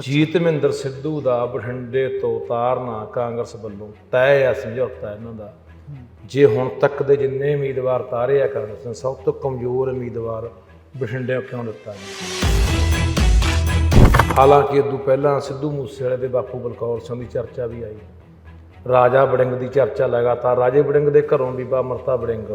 ਜੀਤ ਮਹਿੰਦਰ ਸਿੱਧੂ ਦਾ ਬਠਿੰਡੇ ਤੋਂ ਉਤਾਰਨਾ ਕਾਂਗਰਸ ਵੱਲੋਂ। ਤੈਅ ਆ ਸਮਝੌਤਾ ਇਹਨਾਂ ਦਾ। ਜੇ ਹੁਣ ਤੱਕ ਦੇ ਜਿੰਨੇ ਉਮੀਦਵਾਰ ਤਾਰੇ ਆ ਕਾਂਗਰਸ ਨੇ, ਸਭ ਤੋਂ ਕਮਜ਼ੋਰ ਉਮੀਦਵਾਰ ਬਠਿੰਡੇ ਕਿਉਂ ਦਿੱਤਾ ਗਿਆ? ਹਾਲਾਂਕਿ ਤੋਂ ਪਹਿਲਾਂ ਸਿੱਧੂ ਮੂਸੇਵਾਲੇ ਦੇ ਬਾਪੂ ਬਲਕੌਰ ਸਿੰਘ ਦੀ ਚਰਚਾ ਵੀ ਆਈ। ਰਾਜਾ ਵੜਿੰਗ ਦੀ ਚਰਚਾ ਲਗਾਤਾਰ। ਰਾਜੇ ਵੜਿੰਗ ਦੇ ਘਰੋਂ ਬੀਬਾ ਮਰਤਾ ਬੜਿੰਗ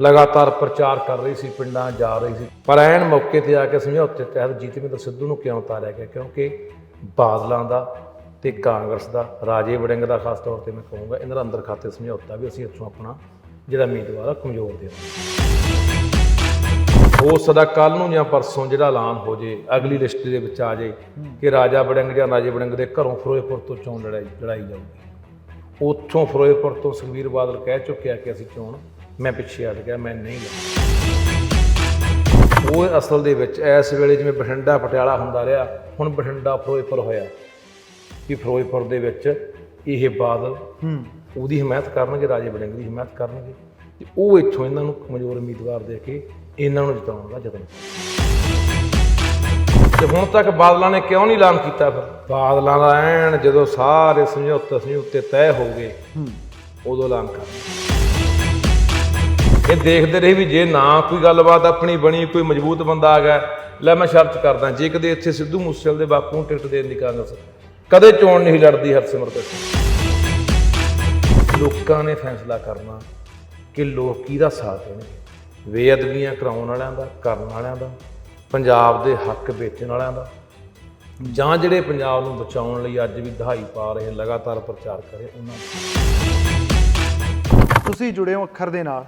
ਲਗਾਤਾਰ ਪ੍ਰਚਾਰ ਕਰ ਰਹੀ ਸੀ, ਪਿੰਡਾਂ ਜਾ ਰਹੀ ਸੀ। ਪਰ ਐਨ ਮੌਕੇ ਤੇ ਆ ਕੇ ਸਮਝੌਤੇ ਤਹਿਤ ਜੀਤਮਿੰਦਰ ਸਿੱਧੂ ਨੂੰ ਕਿਉਂ ਉਤਾਰਿਆ ਗਿਆ? ਕਿਉਂਕਿ ਬਾਦਲਾਂ ਦਾ ਤੇ ਕਾਂਗਰਸ ਦਾ, ਰਾਜੇ ਵੜਿੰਗ ਦਾ ਖਾਸ ਤੌਰ ਤੇ ਮੈਂ ਕਹੂੰਗਾ, ਇਹਨਾਂ ਦਾ ਅੰਦਰ ਖਾਤੇ ਸਮਝੌਤਾ ਵੀ ਅਸੀਂ ਇੱਥੋਂ ਆਪਣਾ ਜਿਹੜਾ ਉਮੀਦਵਾਰ ਆ, ਕਮਜ਼ੋਰ ਦੇਵਾਂਗੇ ਹੋ ਸਕਦਾ ਕੱਲ ਨੂੰ ਜਾਂ ਪਰਸੋਂ ਜਿਹੜਾ ਐਲਾਨ ਹੋ ਜੇ, ਅਗਲੀ ਲਿਸਟ ਦੇ ਵਿੱਚ ਆ ਜੇ ਕਿ ਰਾਜਾ ਵੜਿੰਗ ਜਾਂ ਰਾਜੇ ਵੜਿੰਗ ਦੇ ਘਰੋਂ ਫਿਰੋਜ਼ਪੁਰ ਤੋਂ ਚੋਣ ਲੜਾਈ ਲੜਾਈ ਜਾਊਗੀ। ਉੱਥੋਂ ਫਿਰੋਜ਼ਪੁਰ ਤੋਂ ਸੁਖਬੀਰ ਬਾਦਲ ਕਹਿ ਚੁੱਕਿਆ ਕਿ ਅਸੀਂ ਚੋਣ ਮੈਂ ਪਿੱਛੇ ਹਟ ਗਿਆ ਮੈਂ ਨਹੀਂ ਲੜਨਾ ਉਹ ਅਸਲ ਦੇ ਵਿੱਚ ਇਸ ਵੇਲੇ ਜਿਵੇਂ ਬਠਿੰਡਾ ਪਟਿਆਲਾ ਹੁੰਦਾ ਰਿਹਾ ਹੁਣ ਬਠਿੰਡਾ ਫਿਰੋਜ਼ਪੁਰ ਹੋਇਆ। ਕਿ ਫਿਰੋਜ਼ਪੁਰ ਦੇ ਵਿੱਚ ਇਹ ਬਾਦਲ ਹੂੰ। ਉਹਦੀ ਹਮਾਇਤ ਕਰਨਗੇ ਰਾਜੇ ਵੜਿੰਗ ਦੀ ਹਮਾਇਤ ਕਰਨਗੇ। ਤੇ ਉਹ ਇੱਥੋਂ ਇਹਨਾਂ ਨੂੰ ਕਮਜ਼ੋਰ ਉਮੀਦਵਾਰ ਦੇ ਕੇ ਇਹਨਾਂ ਨੂੰ ਜਿਤਾਉਣ ਦਾ ਯਤਨ ਤੇ ਹੁਣ ਤੱਕ ਬਾਦਲਾਂ ਨੇ ਕਿਉਂ ਨਹੀਂ ਐਲਾਨ ਕੀਤਾ ਫਿਰ? ਬਾਦਲਾਂ ਦਾ ਐਨ ਜਦੋਂ ਸਾਰੇ ਸਮਝੌਤੇ ਸਮਝੌਤੇ ਤੈਅ ਹੋ ਗਏ ਹੂੰ। ਉਦੋਂ ਐਲਾਨ ਕਰਨਾ ਇਹ ਦੇਖਦੇ ਰਹੇ ਵੀ ਜੇ ਨਾ ਕੋਈ ਗੱਲਬਾਤ ਆਪਣੀ ਬਣੀ, ਕੋਈ ਮਜ਼ਬੂਤ ਬੰਦਾ ਆ ਗਿਆ, ਲੈ ਮੈਂ ਸ਼ਰਤ ਕਰਦਾ, ਜੇ ਕਦੇ ਇੱਥੇ ਸਿੱਧੂ ਮੂਸੇਵਾਲੇ ਦੇ ਬਾਪੂ ਨੂੰ ਟਿਕਟ ਦੇਣ ਦੀ ਕਾਂਗਰਸ ਕਦੇ ਚੋਣ ਨਹੀਂ ਲੜਦੀ ਹਰਸਿਮਰਤ ਸਿੰਘ। ਲੋਕਾਂ ਨੇ ਫੈਸਲਾ ਕਰਨਾ ਕਿ ਲੋਕ ਕਿਹਦਾ ਸਾਥ ਦੇਣਗੇ ਬੇਅਦਬੀਆਂ ਕਰਾਉਣ ਵਾਲਿਆਂ ਦਾ, ਕਰਨ ਵਾਲਿਆਂ ਦਾ, ਪੰਜਾਬ ਦੇ ਹੱਕ ਵੇਚਣ ਵਾਲਿਆਂ ਦਾ। ਜਾਂ ਜਿਹੜੇ ਪੰਜਾਬ ਨੂੰ ਬਚਾਉਣ ਲਈ ਅੱਜ ਵੀ ਦਹਾਈ ਪਾ ਰਹੇ, ਲਗਾਤਾਰ ਪ੍ਰਚਾਰ ਕਰੇ ਉਹਨਾਂ ਤੁਸੀਂ ਜੁੜੇ ਹੋ ਅੱਖਰ ਦੇ ਨਾਲ।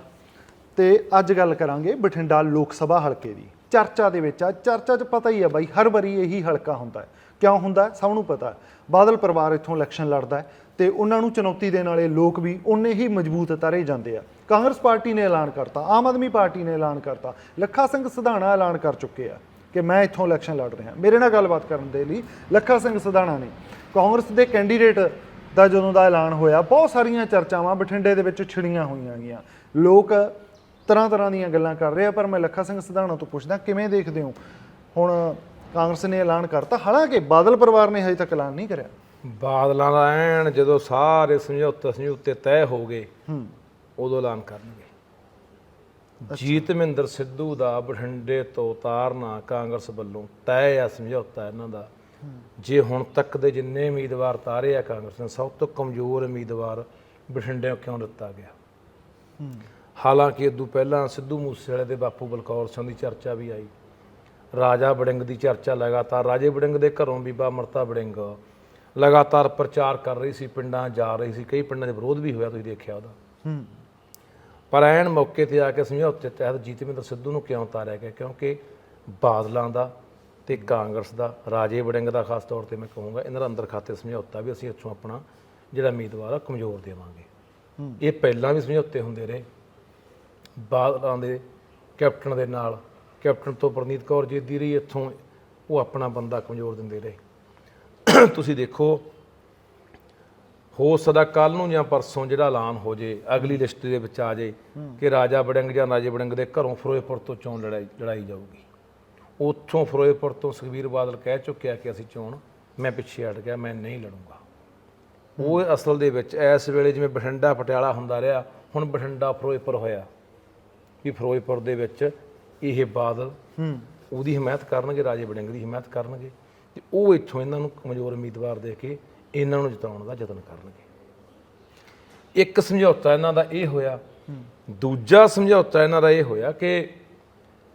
ਤੇ ਅੱਜ ਗੱਲ ਕਰਾਂਗੇ ਬਠਿੰਡਾ ਲੋਕ ਸਭਾ ਹਲਕੇ ਦੀ। ਚਰਚਾ ਦੇ ਵਿੱਚ ਆ। ਚਰਚਾ 'ਚ ਪਤਾ ਹੀ ਆ ਬਾਈ, ਹਰ ਵਾਰੀ ਇਹੀ ਹਲਕਾ ਹੁੰਦਾ ਹੈ। ਕਿਉਂ ਹੁੰਦਾ ਸਭ ਨੂੰ ਪਤਾ ਬਾਦਲ ਪਰਿਵਾਰ ਇੱਥੋਂ ਇਲੈਕਸ਼ਨ ਲੜਦਾ ਹੈ ਤੇ ਉਹਨਾਂ ਨੂੰ ਚੁਣੌਤੀ ਦੇਣ ਵਾਲੇ ਲੋਕ ਵੀ ਉਨੇ ਹੀ ਮਜ਼ਬੂਤ ਤਾਰੇ ਜਾਂਦੇ ਆ। ਕਾਂਗਰਸ ਪਾਰਟੀ ਨੇ ਐਲਾਨ ਕਰਤਾ, ਆਮ ਆਦਮੀ ਪਾਰਟੀ ਨੇ ਐਲਾਨ ਕਰਤਾ, ਲੱਖਾ ਸਿੰਘ ਸਿਧਾਣਾ ਐਲਾਨ ਕਰ ਚੁੱਕੇ ਆ ਕਿ ਮੈਂ ਇੱਥੋਂ ਇਲੈਕਸ਼ਨ ਲੜ ਰਿਹਾ। ਮੇਰੇ ਨਾਲ ਗੱਲਬਾਤ ਕਰਨ ਦੇ ਲਈ ਲੱਖਾ ਸਿੰਘ ਸਿਧਾਣਾ ਨੇ। ਕਾਂਗਰਸ ਦੇ ਕੈਂਡੀਡੇਟ ਦਾ ਜਦੋਂ ਦਾ ਐਲਾਨ ਹੋਇਆ, ਬਹੁਤ ਸਾਰੀਆਂ ਚਰਚਾਵਾਂ ਬਠਿੰਡੇ ਦੇ ਵਿੱਚ ਛਿੜੀਆਂ ਹੋਈਆਂ ਗਈਆਂ। ਲੋਕ ਤਰ੍ਹਾਂ ਤਰ੍ਹਾਂ ਦੀਆਂ ਗੱਲਾਂ ਕਰ ਰਹੇ ਪਰ ਮੈਂ ਲੱਖਾ ਸਿੰਘ ਸਿਧਾਣਾ ਤੋਂ ਪੁੱਛਦਾ ਕਿਵੇਂ ਦੇਖਦੇ ਹੋ? ਹੁਣ ਕਾਂਗਰਸ ਨੇ ਐਲਾਨ ਕਰਤਾ ਹਾਲਾਂਕਿ ਬਾਦਲ ਪਰਿਵਾਰ ਨੇ ਹਜੇ ਤੱਕ ਐਲਾਨ ਨਹੀਂ ਕਰਿਆ। ਬਾਦਲਾਂ ਦਾ ਐਨ ਜਦੋਂ ਸਾਰੇ ਸਮਝੌਤੇ ਸਮਝੌਤੇ ਤੈਅ ਹੋ ਗਏ ਹੂੰ। ਉਦੋਂ ਐਲਾਨ ਕਰਨਗੇ। ਜੀਤ ਮਹਿੰਦਰ ਸਿੱਧੂ ਦਾ ਬਠਿੰਡੇ ਤੋਂ ਉਤਾਰਨਾ ਕਾਂਗਰਸ ਵੱਲੋਂ ਤੈਅ ਆ ਸਮਝੌਤਾ ਇਹਨਾਂ ਦਾ। ਜੇ ਹੁਣ ਤੱਕ ਦੇ ਜਿੰਨੇ ਉਮੀਦਵਾਰ ਤਾਰੇ ਆ ਕਾਂਗਰਸ ਨੇ ਸਭ ਤੋਂ ਕਮਜ਼ੋਰ ਉਮੀਦਵਾਰ ਬਠਿੰਡੇ ਕਿਉਂ ਦਿੱਤਾ ਗਿਆ? ਹੂੰ। ਹਾਲਾਂਕਿ ਇਦੋਂ ਪਹਿਲਾਂ ਸਿੱਧੂ ਮੂਸੇਵਾਲੇ ਦੇ ਬਾਪੂ ਬਲਕੌਰ ਸਿੰਘ ਦੀ ਚਰਚਾ ਵੀ ਆਈ। ਰਾਜਾ ਵੜਿੰਗ ਦੀ ਚਰਚਾ ਲਗਾਤਾਰ ਰਾਜੇ ਵੜਿੰਗ ਦੇ ਘਰੋਂ ਬੀਬਾ ਮਰਤਾ ਵੜਿੰਗ ਲਗਾਤਾਰ ਪ੍ਰਚਾਰ ਕਰ ਰਹੀ ਸੀ ਪਿੰਡਾਂ ਜਾ ਰਹੀ ਸੀ ਕਈ ਪਿੰਡਾਂ ਦੇ ਵਿਰੋਧ ਵੀ ਹੋਇਆ ਤੁਸੀਂ ਦੇਖਿਆ ਉਹਦਾ। ਹੂੰ। ਪਰ ਐਨ ਮੌਕੇ ਤੇ ਆ ਕੇ ਸਮਝੌਤੇ ਤਹਿਤ ਜੀਤਮਿੰਦਰ ਸਿੱਧੂ ਨੂੰ ਕਿਉਂ ਉਤਾਰਿਆ ਗਿਆ? ਕਿਉਂਕਿ ਬਾਦਲਾਂ ਦਾ ਤੇ ਕਾਂਗਰਸ ਦਾ ਰਾਜੇ ਵੜਿੰਗ ਦਾ ਖਾਸ ਤੌਰ ਤੇ ਮੈਂ ਕਹੂੰਗਾ ਇਹਨਾਂ ਦਾ ਅੰਦਰ ਖਾਤੇ ਸਮਝੌਤਾ ਵੀ ਅਸੀਂ ਇੱਥੋਂ ਆਪਣਾ ਜਿਹੜਾ ਉਮੀਦਵਾਰ ਆ ਕਮਜ਼ੋਰ ਦੇਵਾਂਗੇ। ਇਹ ਪਹਿਲਾਂ ਵੀ ਸਮਝੌਤੇ ਹੁੰਦੇ ਰਹੇ। ਬਾਦਲਾਂ ਦੇ, ਕੈਪਟਨ ਦੇ ਨਾਲ, ਕੈਪਟਨ ਤੋਂ ਪ੍ਰਨੀਤ ਕੌਰ ਜੇਦੀ ਰਹੀ ਇੱਥੋਂ, ਉਹ ਆਪਣਾ ਬੰਦਾ ਕਮਜ਼ੋਰ ਦਿੰਦੇ ਰਹੇ। ਤੁਸੀਂ ਦੇਖੋ, ਹੋ ਸਕਦਾ ਕੱਲ ਨੂੰ ਜਾਂ ਪਰਸੋਂ ਜਿਹੜਾ ਐਲਾਨ ਹੋ ਜੇ, ਅਗਲੀ ਲਿਸਟ ਦੇ ਵਿੱਚ ਆ ਜੇ ਕਿ ਰਾਜਾ ਵੜਿੰਗ ਜਾਂ ਰਾਜੇ ਵੜਿੰਗ ਦੇ ਘਰੋਂ ਫਿਰੋਜ਼ਪੁਰ ਤੋਂ ਚੋਣ ਲੜਾਈ ਲੜਾਈ ਜਾਊਗੀ। ਉੱਥੋਂ ਫਿਰੋਜ਼ਪੁਰ ਤੋਂ ਸੁਖਬੀਰ ਬਾਦਲ ਕਹਿ ਚੁੱਕਿਆ ਕਿ ਅਸੀਂ ਚੋਣ, ਮੈਂ ਪਿੱਛੇ ਹਟ ਗਿਆ, ਮੈਂ ਨਹੀਂ ਲੜੂੰਗਾ। ਉਹ ਅਸਲ ਦੇ ਵਿੱਚ ਇਸ ਵੇਲੇ ਜਿਵੇਂ ਬਠਿੰਡਾ, ਪਟਿਆਲਾ ਹੁੰਦਾ ਰਿਹਾ, ਹੁਣ ਬਠਿੰਡਾ, ਫਿਰੋਜ਼ਪੁਰ ਹੋਇਆ। ਵੀ ਫਿਰੋਜ਼ਪੁਰ ਦੇ ਵਿੱਚ ਇਹ ਬਾਦਲ ਹੂੰ। ਉਹਦੀ ਹਮਾਇਤ ਕਰਨਗੇ ਰਾਜੇ ਵੜਿੰਗ ਦੀ ਹਮਾਇਤ ਕਰਨਗੇ ਤੇ ਉਹ ਇੱਥੋਂ ਇਹਨਾਂ ਨੂੰ ਕਮਜ਼ੋਰ ਉਮੀਦਵਾਰ ਦੇ ਕੇ ਇਹਨਾਂ ਨੂੰ ਜਿਤਾਉਣ ਦਾ ਯਤਨ ਕਰਨਗੇ। ਇੱਕ ਸਮਝੌਤਾ ਇਹਨਾਂ ਦਾ ਇਹ ਹੋਇਆ ਦੂਜਾ ਸਮਝੌਤਾ ਇਹਨਾਂ ਦਾ ਇਹ ਹੋਇਆ ਕਿ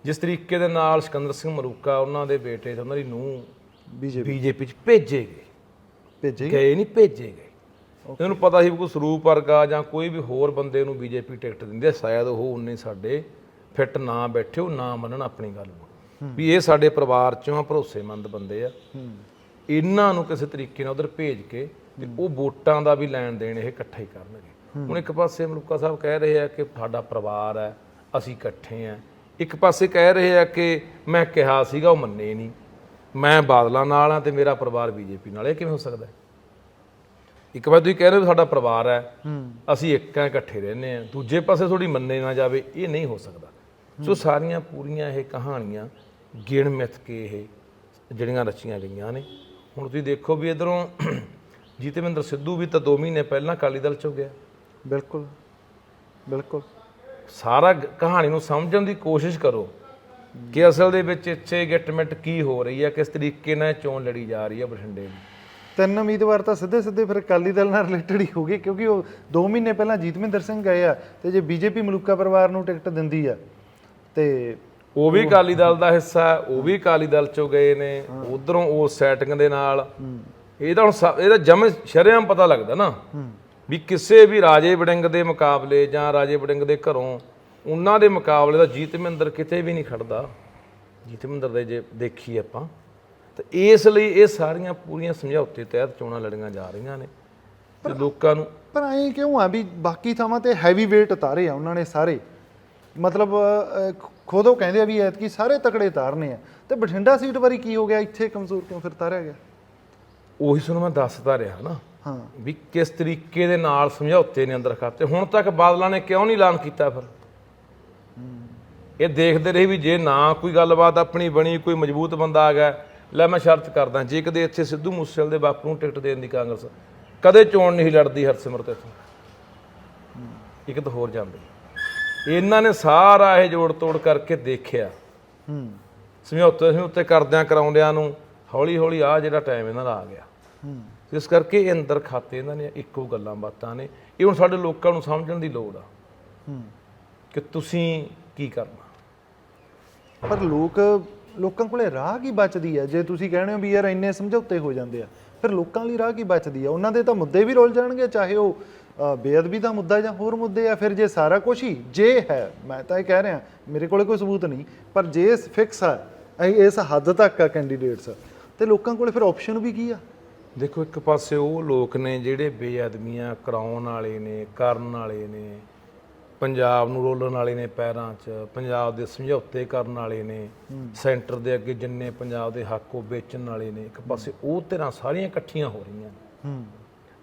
ਜਿਸ ਤਰੀਕੇ ਦੇ ਨਾਲ ਸਿਕੰਦਰ ਸਿੰਘ ਮਰੂਕਾ ਉਹਨਾਂ ਦੇ ਬੇਟੇ ਤੇ ਉਹਨਾਂ ਦੀ ਨੂੰਹ ਬੀਜੇਪੀ। ਚ ਭੇਜੇ ਗਏ। ਭੇਜੇਗੀ ਗਏ? ਨਹੀਂ ਭੇਜੇ ਗਏ। ਇਹਨੂੰ ਪਤਾ ਸੀ ਵੀ ਕੋਈ ਸਰੂਪ ਵਰਗਾ ਜਾਂ ਕੋਈ ਵੀ ਹੋਰ ਬੰਦੇ ਨੂੰ ਬੀਜੇਪੀ ਟਿਕਟ ਦਿੰਦੀ ਹੈ ਸ਼ਾਇਦ ਉਹ ਉਨੇ ਸਾਡੇ ਫਿੱਟ ਨਾ ਬੈਠੇ ਉਹ ਨਾ ਮੰਨਣ ਆਪਣੀ ਗੱਲ ਨੂੰ। ਵੀ ਇਹ ਸਾਡੇ ਪਰਿਵਾਰ ਚੋਂ ਆ ਭਰੋਸੇਮੰਦ ਬੰਦੇ ਆ। ਇਹਨਾਂ ਨੂੰ ਕਿਸੇ ਤਰੀਕੇ ਨਾਲ ਉਧਰ ਭੇਜ ਕੇ ਤੇ ਉਹ ਵੋਟਾਂ ਦਾ ਵੀ ਲੈਣ ਦੇਣ ਇਹ ਇਕੱਠਾ ਹੀ ਕਰਨਗੇ। ਹੁਣ ਇੱਕ ਪਾਸੇ ਮਲੂਕਾ ਸਾਹਿਬ ਕਹਿ ਰਹੇ ਆ ਕਿ ਸਾਡਾ ਪਰਿਵਾਰ ਹੈ ਅਸੀਂ ਇਕੱਠੇ ਆ। ਇੱਕ ਪਾਸੇ ਕਹਿ ਰਹੇ ਆ ਕਿ ਮੈਂ ਕਿਹਾ ਸੀਗਾ ਉਹ ਮੰਨੇ ਨਹੀਂ। ਮੈਂ ਬਾਦਲਾਂ ਨਾਲ ਆ ਤੇ ਮੇਰਾ ਪਰਿਵਾਰ ਬੀਜੇਪੀ ਨਾਲ। ਇਹ ਕਿਵੇਂ ਹੋ ਸਕਦਾ ਹੈ? ਇੱਕ ਵਾਰ ਤੁਸੀਂ ਕਹਿ ਰਹੇ ਹੋ ਸਾਡਾ ਪਰਿਵਾਰ ਹੈ ਹੂੰ। ਅਸੀਂ ਇੱਕ ਆ ਇਕੱਠੇ ਰਹਿੰਦੇ ਆ ਦੂਜੇ ਪਾਸੇ ਥੋੜੀ ਮੰਨੇ ਨਾ ਜਾਵੇ ਇਹ ਨਹੀਂ ਹੋ ਸਕਦਾ। ਸੋ ਸਾਰੀਆਂ ਪੂਰੀਆਂ ਇਹ ਕਹਾਣੀਆਂ ਗਿਣ ਮਿਥ ਕੇ ਇਹ ਜਿਹੜੀਆਂ ਰਚੀਆਂ ਗਈਆਂ ਨੇ। ਹੁਣ ਤੁਸੀਂ ਦੇਖੋ ਵੀ ਇਧਰੋਂ ਜੀਤੇਂਦਰ ਸਿੱਧੂ ਵੀ ਤਾਂ 2 ਮਹੀਨੇ ਪਹਿਲਾਂ ਅਕਾਲੀ ਦਲ ਚੋਂ ਗਿਆ। ਬਿਲਕੁਲ ਬਿਲਕੁਲ। ਸਾਰਾ ਕਹਾਣੀ ਨੂੰ ਸਮਝਣ ਦੀ ਕੋਸ਼ਿਸ਼ ਕਰੋ ਕਿ ਅਸਲ ਦੇ ਵਿੱਚ ਇੱਥੇ ਗਿਟਮਿਟ ਕੀ ਹੋ ਰਹੀ ਹੈ ਕਿਸ ਤਰੀਕੇ ਨਾਲ ਚੋਣ ਲੜੀ ਜਾ ਰਹੀ ਹੈ ਬਠਿੰਡੇ ਦੀ। ਤਿੰਨ ਉਮੀਦਵਾਰ ਤਾਂ ਸਿੱਧੇ ਸਿੱਧੇ ਫਿਰ ਅਕਾਲੀ ਦਲ ਨਾਲ ਰਿਲੇਟਡ ਹੀ ਹੋ ਗਏ ਕਿਉਂਕਿ ਉਹ 2 ਮਹੀਨੇ ਪਹਿਲਾਂ ਜੀਤਮਿੰਦਰ ਸਿੰਘ ਗਏ ਆ ਤੇ ਜੇ ਬੀਜੇਪੀ ਮਲੂਕਾ ਪਰਿਵਾਰ ਨੂੰ ਟਿਕਟ ਦਿੰਦੀ ਆ ਤੇ ਉਹ ਵੀ ਅਕਾਲੀ ਦਲ ਦਾ ਹਿੱਸਾ ਉਹ ਵੀ ਅਕਾਲੀ ਦਲ ਚੋਂ ਗਏ ਨੇ ਉਧਰੋਂ ਉਹ ਸੈਟਿੰਗ ਦੇ ਨਾਲ। ਇਹ ਤਾਂ ਹੁਣ ਇਹਦਾ ਜਮ ਸ਼ਰੇਆਮ ਪਤਾ ਲੱਗਦਾ ਨਾ ਵੀ ਕਿਸੇ ਵੀ ਰਾਜੇ ਵੜਿੰਗ ਦੇ ਮੁਕਾਬਲੇ ਜਾਂ ਰਾਜੇ ਵੜਿੰਗ ਦੇ ਘਰੋਂ ਉਹਨਾਂ ਦੇ ਮੁਕਾਬਲੇ ਦਾ ਜੀਤਮਿੰਦਰ ਕਿਤੇ ਵੀ ਨਹੀਂ ਖੜਦਾ। ਜੀਤਮਿੰਦਰ ਦੇ ਜੇ ਦੇਖੀ ਆਪਾਂ ਤਾਂ ਇਸ ਲਈ ਇਹ ਸਾਰੀਆਂ ਪੂਰੀਆਂ ਸਮਝੌਤੇ ਤਹਿਤ ਚੋਣਾਂ ਲੜੀਆਂ ਜਾ ਰਹੀਆਂ ਨੇ ਤੇ ਲੋਕਾਂ ਨੂੰ ਪਰ ਐਂ ਕਿਉਂ ਆ ਵੀ ਬਾਕੀ ਥਾਵਾਂ ਤੇ ਹੈਵੀ weight ਉਤਾਰੇ ਆ ਉਹਨਾਂ ਨੇ ਸਾਰੇ? ਮਤਲਬ ਖੁਦ ਉਹ ਕਹਿੰਦੇ ਆ ਵੀ ਐਤਕੀ ਸਾਰੇ ਤਕੜੇ ਤਾਰਨੇ ਆ। ਤੇ ਬਠਿੰਡਾ ਸੀਟ ਵਾਰੀ ਕੀ ਹੋ ਗਿਆ? ਇੱਥੇ ਕਮਜ਼ੋਰ ਕਿਉਂ ਫਿਰ ਤਾਰਿਆ ਗਿਆ? ਉਹੀ ਤੁਹਾਨੂੰ ਮੈਂ ਦੱਸਦਾ ਰਿਹਾ ਨਾ ਹਾਂ। ਵੀ ਕਿਸ ਤਰੀਕੇ ਦੇ ਨਾਲ ਸਮਝੌਤੇ ਨੇ ਅੰਦਰ ਖਾਤੇ। ਹੁਣ ਤੱਕ ਬਾਦਲਾਂ ਨੇ ਕਿਉਂ ਨਹੀਂ ਐਲਾਨ ਕੀਤਾ ਫਿਰ? ਇਹ ਦੇਖਦੇ ਰਹੇ ਵੀ ਜੇ ਨਾ ਕੋਈ ਗੱਲਬਾਤ ਆਪਣੀ ਬਣੀ ਕੋਈ ਮਜ਼ਬੂਤ ਬੰਦਾ ਆ ਗਿਆ ਲੈ ਮੈਂ ਸ਼ਰਤ ਕਰਦਾ ਜੇ ਕਦੇ ਇੱਥੇ ਸਿੱਧੂ ਮੂਸੇਵਾਲੇ ਦੇ ਬਾਪੂ ਨੂੰ ਟਿਕਟ ਦੇਣ ਦੀ ਕਾਂਗਰਸ ਕਦੇ ਚੋਣ ਨਹੀਂ ਲੜਦੀ ਹਰਸਿਮਰਤ ਇੱਥੋਂ। ਇੱਕ ਤਾਂ ਹੋਰ ਜਾਂਦੇ। ਇਹਨਾਂ ਨੇ ਸਾਰਾ ਇਹ ਜੋੜ ਤੋੜ ਕਰਕੇ ਦੇਖਿਆ। ਹੂੰ। ਸਮਝੌਤੇ ਸਮਝੌਤੇ ਕਰਦਿਆਂ ਕਰਾਉਂਦਿਆਂ ਨੂੰ ਹੌਲੀ ਹੌਲੀ ਆ ਜਿਹੜਾ ਟਾਈਮ ਇਹਨਾਂ ਦਾ ਆ ਗਿਆ। ਹੂੰ। ਇਸ ਕਰਕੇ ਇਹ ਅੰਦਰ ਖਾਤੇ ਇਹਨਾਂ ਨੇ ਇੱਕੋ ਗੱਲਾਂ ਬਾਤਾਂ ਨੇ। ਇਹ ਹੁਣ ਸਾਡੇ ਲੋਕਾਂ ਨੂੰ ਸਮਝਣ ਦੀ ਲੋੜ ਆ। ਹੂੰ। ਕਿ ਤੁਸੀਂ ਕੀ ਕਰਨਾ। ਪਰ ਲੋਕ ਲੋਕਾਂ ਕੋਲੇ ਰਾਹ ਕੀ ਬਚਦੀ ਹੈ ਜੇ ਤੁਸੀਂ ਕਹਿੰਦੇ ਹੋ ਵੀ ਯਾਰ ਇੰਨੇ ਸਮਝੌਤੇ ਹੋ ਜਾਂਦੇ ਆ ਫਿਰ ਲੋਕਾਂ ਲਈ ਰਾਹ ਕੀ ਬਚਦੀ ਆ? ਉਹਨਾਂ ਦੇ ਤਾਂ ਮੁੱਦੇ ਵੀ ਰੁਲ ਜਾਣਗੇ ਚਾਹੇ ਉਹ ਅ, ਬੇਅਦਬੀ ਦਾ ਮੁੱਦਾ ਜਾਂ ਹੋਰ ਮੁੱਦੇ ਆ ਫਿਰ ਜੇ ਸਾਰਾ ਕੁਝ ਹੀ ਜੇ ਹੈ ਮੈਂ ਤਾਂ ਇਹ ਕਹਿ ਰਿਹਾ ਮੇਰੇ ਕੋਲੇ ਕੋਈ ਸਬੂਤ ਨਹੀਂ ਪਰ ਜੇ ਫਿਕਸ ਆ ਇਹ ਇਸ ਹੱਦ ਤੱਕ ਆ ਕੈਂਡੀਡੇਟਸ ਤੇ ਲੋਕਾਂ ਕੋਲੇ ਫਿਰ ਆਪਸ਼ਨ ਵੀ ਕੀ ਆ? ਦੇਖੋ ਇੱਕ ਪਾਸੇ ਉਹ ਲੋਕ ਨੇ ਜਿਹੜੇ ਬੇਅਦਬੀਆਂ ਕਰਾਉਣ ਵਾਲੇ ਨੇ ਕਰਨ ਵਾਲੇ ਨੇ ਪੰਜਾਬ ਨੂੰ ਰੋਲਣ ਵਾਲੇ ਨੇ ਪੈਰਾਂ 'ਚ ਪੰਜਾਬ ਦੇ ਸਮਝੌਤੇ ਕਰਨ ਵਾਲੇ ਨੇ ਸੈਂਟਰ ਦੇ ਅੱਗੇ ਜਿੰਨੇ ਪੰਜਾਬ ਦੇ ਹੱਕ ਉਹ ਵੇਚਣ ਵਾਲੇ ਨੇ ਇੱਕ ਪਾਸੇ ਉਹ ਧਿਰਾਂ ਸਾਰੀਆਂ ਇਕੱਠੀਆਂ ਹੋ ਰਹੀਆਂ ਨੇ। ਹੂੰ।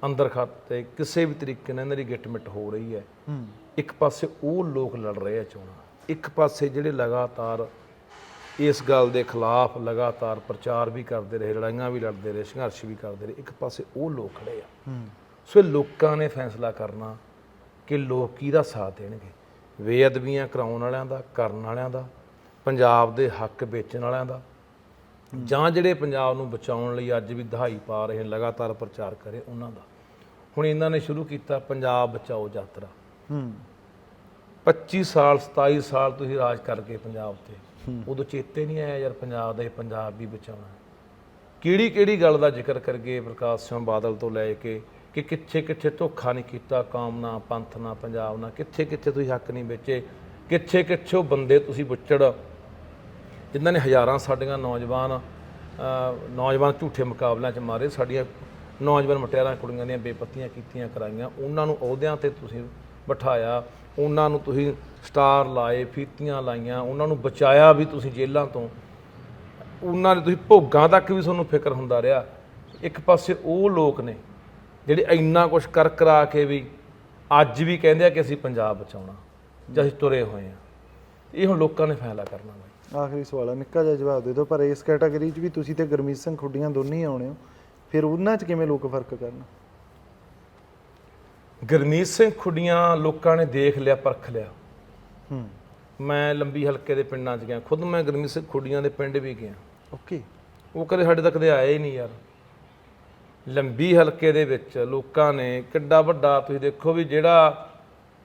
ਅੰਦਰ ਖਾਤੇ ਕਿਸੇ ਵੀ ਤਰੀਕੇ ਨਾਲ ਇਹਨਾਂ ਦੀ ਗਿਟਮਿਟ ਹੋ ਰਹੀ ਹੈ। ਹੂੰ। ਇੱਕ ਪਾਸੇ ਉਹ ਲੋਕ ਲੜ ਰਹੇ ਆ ਚੋਣਾਂ ਇੱਕ ਪਾਸੇ ਜਿਹੜੇ ਲਗਾਤਾਰ ਇਸ ਗੱਲ ਦੇ ਖਿਲਾਫ ਲਗਾਤਾਰ ਪ੍ਰਚਾਰ ਵੀ ਕਰਦੇ ਰਹੇ ਲੜਾਈਆਂ ਵੀ ਲੜਦੇ ਰਹੇ ਸੰਘਰਸ਼ ਵੀ ਕਰਦੇ ਰਹੇ ਇੱਕ ਪਾਸੇ ਉਹ ਲੋਕ ਖੜੇ ਆ। ਹੂੰ। ਸੋ ਇਹ ਲੋਕਾਂ ਨੇ ਫੈਸਲਾ ਕਰਨਾ ਕਿ ਲੋਕ ਕਿਹਦਾ ਸਾਥ ਦੇਣਗੇ? ਬੇਅਦਬੀਆਂ ਕਰਾਉਣ ਵਾਲਿਆਂ ਦਾ ਕਰਨ ਵਾਲਿਆਂ ਦਾ ਪੰਜਾਬ ਦੇ ਹੱਕ ਵੇਚਣ ਵਾਲਿਆਂ ਦਾ। ਜਾਂ ਜਿਹੜੇ ਪੰਜਾਬ ਨੂੰ ਬਚਾਉਣ ਲਈ ਅੱਜ ਵੀ ਦਹਾਈ ਪਾ ਰਹੇ ਲਗਾਤਾਰ ਪ੍ਰਚਾਰ ਕਰੇ ਉਹਨਾਂ ਦਾ। ਹੁਣ ਇਹਨਾਂ ਨੇ ਸ਼ੁਰੂ ਕੀਤਾ ਪੰਜਾਬ ਬਚਾਓ ਯਾਤਰਾ। ਹੂੰ। 25 ਸਾਲ 27 ਸਾਲ ਤੁਸੀਂ ਰਾਜ ਕਰਕੇ ਪੰਜਾਬ ਤੇ। ਉਦੋਂ ਚੇਤੇ ਨਹੀਂ ਆਇਆ ਯਾਰ ਪੰਜਾਬ ਦਾ ਇਹ ਪੰਜਾਬ ਵੀ ਬਚਾਉਣਾ। ਕਿਹੜੀ ਕਿਹੜੀ ਗੱਲ ਦਾ ਜ਼ਿਕਰ ਕਰਗੇ ਪ੍ਰਕਾਸ਼ ਸਿੰਘ ਬਾਦਲ ਤੋਂ ਲੈ ਕੇ ਕਿ ਕਿੱਥੇ ਕਿੱਥੇ ਧੋਖਾ ਨਹੀਂ ਕੀਤਾ, ਕੌਮ ਨਾਲ ਪੰਥ ਨਾਲ ਪੰਜਾਬ ਨਾਲ ਕਿੱਥੇ ਕਿੱਥੇ ਤੁਸੀਂ ਹੱਕ ਨਹੀਂ ਵੇਚੇ, ਕਿੱਥੇ ਕਿੱਥੇ ਉਹ ਬੰਦੇ ਤੁਸੀਂ ਬੁੱਚੜ, ਜਿਨ੍ਹਾਂ ਨੇ ਹਜ਼ਾਰਾਂ ਸਾਡੀਆਂ ਨੌਜਵਾਨ ਨੌਜਵਾਨ ਝੂਠੇ ਮੁਕਾਬਲਿਆਂ 'ਚ ਮਾਰੇ, ਸਾਡੀਆਂ ਨੌਜਵਾਨ ਮਟਿਆਰਾਂ ਕੁੜੀਆਂ ਦੀਆਂ ਬੇਪੱਤੀਆਂ ਕੀਤੀਆਂ ਕਰਾਈਆਂ, ਉਹਨਾਂ ਨੂੰ ਅਹੁਦਿਆਂ ਤੇ ਤੁਸੀਂ ਬਿਠਾਇਆ, ਉਹਨਾਂ ਨੂੰ ਤੁਸੀਂ ਸਟਾਰ ਲਾਏ, ਫੀਤੀਆਂ ਲਾਈਆਂ, ਉਹਨਾਂ ਨੂੰ ਬਚਾਇਆ ਵੀ ਤੁਸੀਂ ਜੇਲ੍ਹਾਂ ਤੋਂ। ਉਹਨਾਂ ਦੇ ਤੁਸੀਂ ਭੋਗਾਂ ਤੱਕ ਵੀ ਤੁਹਾਨੂੰ ਫਿਕਰ ਹੁੰਦਾ ਰਿਹਾ। ਇੱਕ ਪਾਸੇ ਉਹ ਲੋਕ ਨੇ ਜਿਹੜੇ ਇੰਨਾ ਕੁਝ ਕਰ ਕਰਾ ਕੇ ਵੀ ਅੱਜ ਵੀ ਕਹਿੰਦੇ ਆ ਕਿ ਅਸੀਂ ਪੰਜਾਬ ਬਚਾਉਣਾ ਜਾਂ ਅਸੀਂ ਤੁਰੇ ਹੋਏ ਆ। ਇਹ ਹੁਣ ਲੋਕਾਂ ਨੇ ਫੈਸਲਾ ਕਰਨਾ ਬਾਈ। ਆਖਰੀ ਸਵਾਲ ਆ ਨਿੱਕਾ ਜਿਹਾ ਜਵਾਬ ਦੇ ਦਿਓ ਪਰ ਇਸ ਕੈਟਾਗਰੀ 'ਚ ਵੀ ਤੁਸੀਂ ਤੇ ਗੁਰਮੀਤ ਸਿੰਘ ਖੁੱਡੀਆਂ ਦੋਨੇ ਹੀ ਆਉਣੇ ਹੋ ਫਿਰ ਉਹਨਾਂ 'ਚ ਕਿਵੇਂ ਲੋਕ ਫ਼ਰਕ ਕਰਨ? ਗੁਰਮੀਤ ਸਿੰਘ ਖੁੱਡੀਆਂ ਲੋਕਾਂ ਨੇ ਦੇਖ ਲਿਆ ਪਰਖ ਲਿਆ। ਹੂੰ। ਮੈਂ ਲੰਬੀ ਹਲਕੇ ਦੇ ਪਿੰਡਾਂ 'ਚ ਗਿਆ ਖੁਦ ਮੈਂ ਗੁਰਮੀਤ ਸਿੰਘ ਖੁੱਡੀਆਂ ਦੇ ਪਿੰਡ ਵੀ ਗਿਆ। ਓਕੇ। ਉਹ ਕਦੇ ਸਾਡੇ ਤੱਕ ਦੇ ਆਏ ਹੀ ਨਹੀਂ ਯਾਰ। ਲੰਬੀ ਹਲਕੇ ਦੇ ਵਿੱਚ ਲੋਕਾਂ ਨੇ ਕਿੱਡਾ ਵੱਡਾ ਤੁਸੀਂ ਦੇਖੋ ਵੀ ਜਿਹੜਾ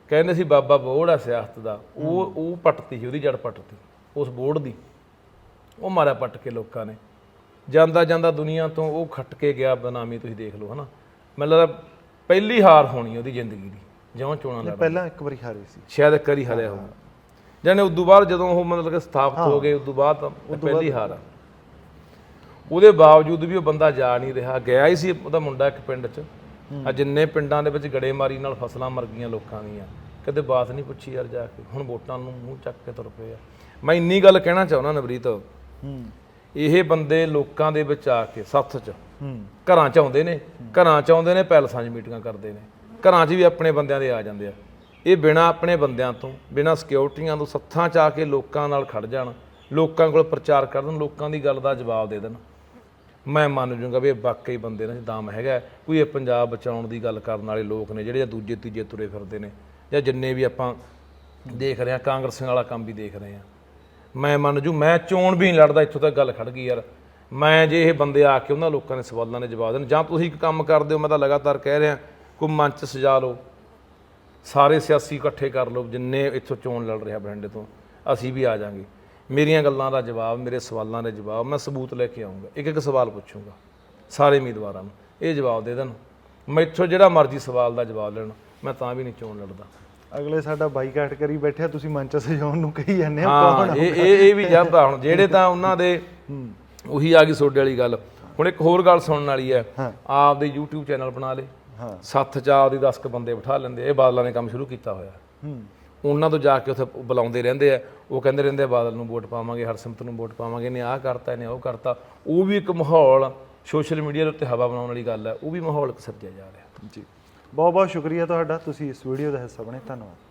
ਕਹਿੰਦੇ ਸੀ ਬਾਬਾ ਬੋੜ ਆ ਸਿਆਸਤ ਦਾ ਉਹ ਉਹ ਪੱਟਤੀ ਸੀ ਉਹਦੀ ਜੜ ਪੱਟਤੀ ਉਸ ਬੋੜ ਦੀ। ਉਹ ਮਾਰਿਆ ਪੱਟ ਕੇ ਲੋਕਾਂ ਨੇ। ਜਾਂਦਾ ਜਾਂਦਾ ਦੁਨੀਆ ਤੋਂ ਉਹ ਖੱਟ ਕੇ ਗਿਆ ਬਨਾਮੀ ਤੁਸੀਂ ਦੇਖ ਲਓ ਹਨਾ। ਲੱਗਦਾ ਪਹਿਲੀ ਹਾਰ ਹੋਣੀ ਉਹਦੀ ਜ਼ਿੰਦਗੀ ਦੀ ਜਿਉਂ ਚੋਣਾਂ ਲੜ ਪਹਿਲਾਂ ਇੱਕ ਵਾਰੀ ਹਾਰੇ ਸੀ। ਸ਼ਾਇਦ ਇੱਕ ਵਾਰੀ ਹਰਿਆ ਹੋਊ। ਜਾਨੇ ਉਦੋਂ ਬਾਅਦ ਜਦੋਂ ਉਹ ਮਤਲਬ ਕਿ ਸਥਾਪਿਤ ਹੋ। ਗਏ ਬਾਅਦ ਤਾਂ ਉਹ ਪਹਿਲੀ ਹਾਰ ਆ। ਉਹਦੇ ਬਾਵਜੂਦ ਵੀ ਉਹ ਬੰਦਾ ਜਾ ਨਹੀਂ ਰਿਹਾ। ਗਿਆ ਹੀ ਸੀ ਉਹਦਾ ਮੁੰਡਾ ਇੱਕ ਪਿੰਡ 'ਚ। ਆ ਜਿੰਨੇ ਪਿੰਡਾਂ ਦੇ ਵਿੱਚ ਗੜੇਮਾਰੀ ਨਾਲ ਫਸਲਾਂ ਮਰ ਗਈਆਂ ਲੋਕਾਂ ਦੀਆਂ ਕਦੇ ਬਾਤ ਨਹੀਂ ਪੁੱਛੀ ਯਾਰ ਜਾ ਕੇ। ਹੁਣ ਵੋਟਾਂ ਨੂੰ ਮੂੰਹ ਚੱਕ ਕੇ ਤੁਰ ਪਏ ਆ। ਮੈਂ ਇੰਨੀ ਗੱਲ ਕਹਿਣਾ ਚਾਹੁੰਦਾ ਨਵਰੀਤ। ਹੂੰ। ਇਹ ਬੰਦੇ ਲੋਕਾਂ ਦੇ ਵਿੱਚ ਆ ਕੇ ਸੱਥ 'ਚ ਹੂੰ। ਘਰਾਂ 'ਚ ਆਉਂਦੇ ਨੇ ਘਰਾਂ 'ਚ ਆਉਂਦੇ ਨੇ ਪੈਲਸਾਂ 'ਚ ਮੀਟਿੰਗਾਂ ਕਰਦੇ ਨੇ। ਘਰਾਂ 'ਚ ਵੀ ਆਪਣੇ ਬੰਦਿਆਂ ਦੇ ਆ ਜਾਂਦੇ ਆ। ਇਹ ਬਿਨਾ ਆਪਣੇ ਬੰਦਿਆਂ ਤੋਂ ਬਿਨਾ ਸਿਕਿਉਰਟੀਆਂ ਤੋਂ ਸੱਥਾਂ 'ਚ ਆ ਕੇ ਲੋਕਾਂ ਨਾਲ ਖੜ ਜਾਣ ਲੋਕਾਂ ਕੋਲ ਪ੍ਰਚਾਰ ਕਰਨ ਲੋਕਾਂ ਦੀ ਗੱਲ ਦਾ ਜਵਾਬ ਦੇ ਦੇਣ। ਮੈਂ ਮੰਨ ਜੂੰਗਾ ਵੀ ਇਹ ਵਾਕਈ ਬੰਦੇ ਨੇ ਦਮ ਹੈਗਾ ਕੋਈ ਇਹ ਪੰਜਾਬ ਬਚਾਉਣ ਦੀ ਗੱਲ ਕਰਨ ਵਾਲੇ ਲੋਕ ਨੇ ਜਿਹੜੇ ਜਾਂ ਦੂਜੇ ਤੀਜੇ ਤੁਰੇ ਫਿਰਦੇ ਨੇ ਜਾਂ ਜਿੰਨੇ ਵੀ ਆਪਾਂ ਦੇਖ ਰਹੇ ਹਾਂ, ਕਾਂਗਰਸੀਆਂ ਵਾਲਾ ਕੰਮ ਵੀ ਦੇਖ ਰਹੇ ਹਾਂ। ਮੈਂ ਮੰਨ ਜੂ, ਮੈਂ ਚੋਣ ਵੀ ਨਹੀਂ ਲੜਦਾ, ਇੱਥੋਂ ਤੱਕ ਗੱਲ ਖੜ ਗਈ ਯਾਰ। ਮੈਂ ਜੇ ਇਹ ਬੰਦੇ ਆ ਕੇ ਉਹਨਾਂ ਲੋਕਾਂ ਦੇ ਸਵਾਲਾਂ ਦੇ ਜਵਾਬ ਦੇਣ, ਜਾਂ ਤੁਸੀਂ ਇੱਕ ਕੰਮ ਕਰਦੇ ਹੋ, ਮੈਂ ਤਾਂ ਲਗਾਤਾਰ ਕਹਿ ਰਿਹਾ, ਕੋਈ ਮੰਚ ਸਜਾ ਲਓ, ਸਾਰੇ ਸਿਆਸੀ ਇਕੱਠੇ ਕਰ ਲਓ, ਜਿੰਨੇ ਇੱਥੋਂ ਚੋਣ ਲੜ ਰਿਹਾ ਬਠਿੰਡੇ ਤੋਂ, ਅਸੀਂ ਵੀ ਆ ਜਾਾਂਗੇ। ਮੇਰੀਆਂ ਗੱਲਾਂ ਦਾ ਜਵਾਬ ਮੇਰੇ ਸਵਾਲਾਂ ਦੇ ਜਵਾਬ ਮੈਂ ਸਬੂਤ ਲੈ ਕੇ ਆਉਂਗਾ ਇੱਕ ਇੱਕ ਸਵਾਲ ਪੁੱਛੂੰਗਾ ਸਾਰੇ ਉਮੀਦਵਾਰਾਂ ਨੂੰ। ਇਹ ਜਵਾਬ ਦੇ ਦੇਣ। ਮੈਥੋਂ ਜਿਹੜਾ ਮਰਜ਼ੀ ਸਵਾਲ ਦਾ ਜਵਾਬ ਲੈਣ ਮੈਂ ਤਾਂ ਵੀ ਨਹੀਂ ਚੋਣ ਲੜਦਾ। ਅਗਲੇ ਸਾਡਾ ਬਾਈਕਾਟ ਕਰੀ ਬੈਠਿਆ ਤੁਸੀਂ ਮੰਚ ਸਜਾਉਣ ਨੂੰ ਕਹੀ ਜਾਂਦੇ ਹੋ ਹਾਂ ਇਹ ਇਹ ਇਹ ਵੀ ਆ ਹੁਣ। ਜਿਹੜੇ ਤਾਂ ਉਹਨਾਂ ਦੇ ਉਹੀ ਆ ਗਈ ਸੋਡੇ ਵਾਲੀ ਗੱਲ। ਹੁਣ ਇੱਕ ਹੋਰ ਗੱਲ ਸੁਣਨ ਵਾਲੀ ਹੈ। ਹਾਂ। ਆਪਦੇ YouTube ਚੈਨਲ ਬਣਾ ਲੇ। ਹਾਂ। ਸੱਥ ਚ ਆਪਦੀ 10 ਕ ਬੰਦੇ ਬਿਠਾ ਲੈਂਦੇ। ਇਹ ਬਾਦਲਾਂ ਨੇ ਕੰਮ ਸ਼ੁਰੂ ਕੀਤਾ ਹੋਇਆ। ਹੂੰ। ਉਹਨਾਂ ਤੋਂ ਜਾ ਕੇ ਉੱਥੇ ਬੁਲਾਉਂਦੇ ਰਹਿੰਦੇ ਆ। ਉਹ ਕਹਿੰਦੇ ਰਹਿੰਦੇ ਆ, ਬਾਦਲ ਨੂੰ ਵੋਟ ਪਾਵਾਂਗੇ ਹਰਸਿਮਤ ਨੂੰ ਵੋਟ ਪਾਵਾਂਗੇ ਨੇ ਆਹ ਕਰਤਾ, ਇਹਨੇ ਉਹ ਕਰਤਾ। ਉਹ ਵੀ ਇੱਕ ਮਾਹੌਲ ਸੋਸ਼ਲ ਮੀਡੀਆ ਦੇ ਉੱਤੇ ਹਵਾ ਬਣਾਉਣ ਵਾਲੀ ਗੱਲ ਹੈ। ਉਹ ਵੀ ਮਾਹੌਲ ਇੱਕ ਸਿਰਜਿਆ ਜਾ ਰਿਹਾ। ਜੀ। ਬਹੁਤ ਬਹੁਤ ਸ਼ੁਕਰੀਆ ਤੁਹਾਡਾ। ਤੁਸੀਂ ਇਸ ਵੀਡੀਓ ਦਾ ਹਿੱਸਾ ਬਣੇ। ਧੰਨਵਾਦ।